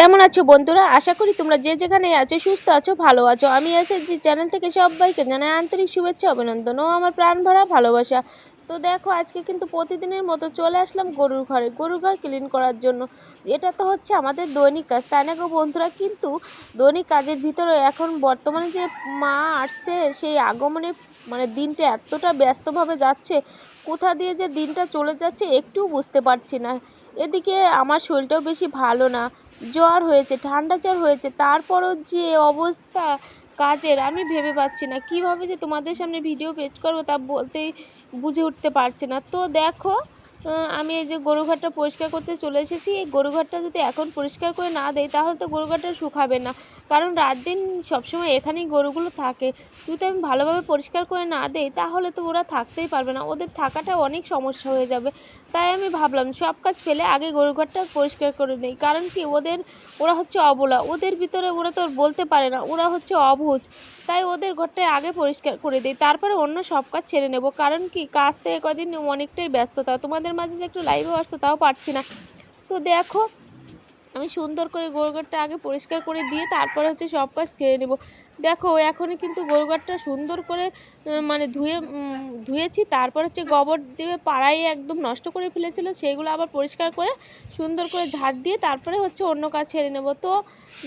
কেমন আছো বন্ধুরা? আশা করি তোমরা যে যেখানে আছো, সুস্থ আছো, ভালো আছো। আমি এসেছি চ্যানেল থেকে সবাইকে জানাই আন্তরিক শুভেচ্ছা, অভিনন্দন ও আমার প্রাণ ভরা ভালোবাসা। তো দেখো, আজকে কিন্তু প্রতিদিনের মতো চলে আসলাম গরুর ঘরে। গরুর ঘর ক্লিন করার জন্য। এটা তো হচ্ছে আমাদের দৈনিক কাজ, তাই না বন্ধুরা? কিন্তু দৈনিক কাজের ভিতরে এখন বর্তমানে যে মা আসছে, সেই আগমনে মানে দিনটা এতটা ব্যস্তভাবে যাচ্ছে, কোথা দিয়ে যে দিনটা চলে যাচ্ছে একটু বুঝতে পারছি না। এদিকে আমার শরীরটাও বেশি ভালো না। জ্বর হয়েছে, ঠান্ডা জ্বর হয়েছে, তারপরও যে অবস্থা কাজের, আমি ভেবে পাচ্ছি না। কীভাবে যে তোমাদের সামনে ভিডিও পেশ করব তা বলতেই বুঝে উঠতে পারছি না। তো দেখো আমি এই যে গরুঘরটা পরিষ্কার করতে চলে এসেছি। এই গরুঘরটা যদি এখন পরিষ্কার করে না দেয় তাহলে তো গরুঘরটা শুকাবে না। কারণ রাত দিন সবসময় এখানেই গরুগুলো থাকে। যদি আমি ভালোভাবে পরিষ্কার করে না দেই, তাহলে তো ওরা থাকতেই পারবে না। ওদের থাকাটা অনেক সমস্যা হয়ে যাবে। তাই আমি ভাবলাম, সব কাজ ফেলে আগে গরুঘরটা পরিষ্কার করে নেই। কারণ কি, ওদের, ওরা হচ্ছে অবলা। ওদের ভিতরে ওরা তো বলতে পারে না। ওরা হচ্ছে অবুঝ তাই ওদের ঘরটা আগে পরিষ্কার করে দিই। তারপরে অন্য সব কাজ ছেড়ে নেব। কারণ কি, কাজ থেকে কদিন অনেকটাই ব্যস্ততা। তোমাদের মাঝে যে একটু লাইভেও আসতো, তাও পারছি না। তো দেখো, আমি সুন্দর করে গোরগারটা আগে পরিষ্কার করে দিয়ে তারপরে হচ্ছে সব কাজ খেয়ে নেব। দেখো, এখনই কিন্তু গোরগারটা সুন্দর করে মানে ধুয়ে ধুয়েছি, তারপর হচ্ছে গোবর দিয়ে পাড়ায় একদম নষ্ট করে ফেলেছিল সেইগুলো আবার পরিষ্কার করে সুন্দর করে ঝাড় দিয়ে তারপরে হচ্ছে অন্য কাজ ছেড়ে নেব। তো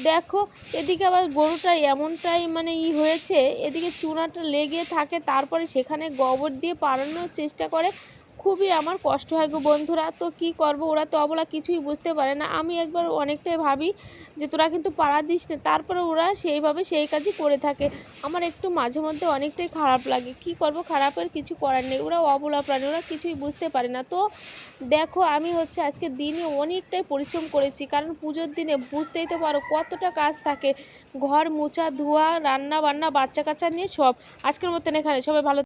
দেখো, এদিকে আবার গরুটা এমনটাই মানে ই হয়েছে, এদিকে চুনাটা লেগে থাকে, তারপরে সেখানে গোবর দিয়ে পাড়ানোর চেষ্টা করে খুবই আমার কষ্ট হয় গো বন্ধুরা। তো কি করব? ওরা তো অবলা কিছুই বুঝতে পারে না। আমি একবার অনেকটাই ভাবি যে, তোরা কিন্তু পাড়া দিস না। তারপরে ওরা সেইভাবে সেই কাজই করে থাকে। আমার একটু মাঝে মধ্যে অনেকটাই খারাপ লাগে। কি করব? খারাপের কিছু করার নেই। ওরা অবলা প্রাণী, ওরা কিছুই বুঝতে পারে না। তো দেখো, আমি হচ্ছে আজকে দিনে অনেকটাই পরিশ্রম করেছি। কারণ পুজোর দিনে বুঝতেই তো পারো কতটা কাজ থাকে। ঘর মোছা, ধোয়া রান্না বান্না বাচ্চা কাচ্চা নিয়ে সব। আজকের মতন এখানে। সবাই ভালো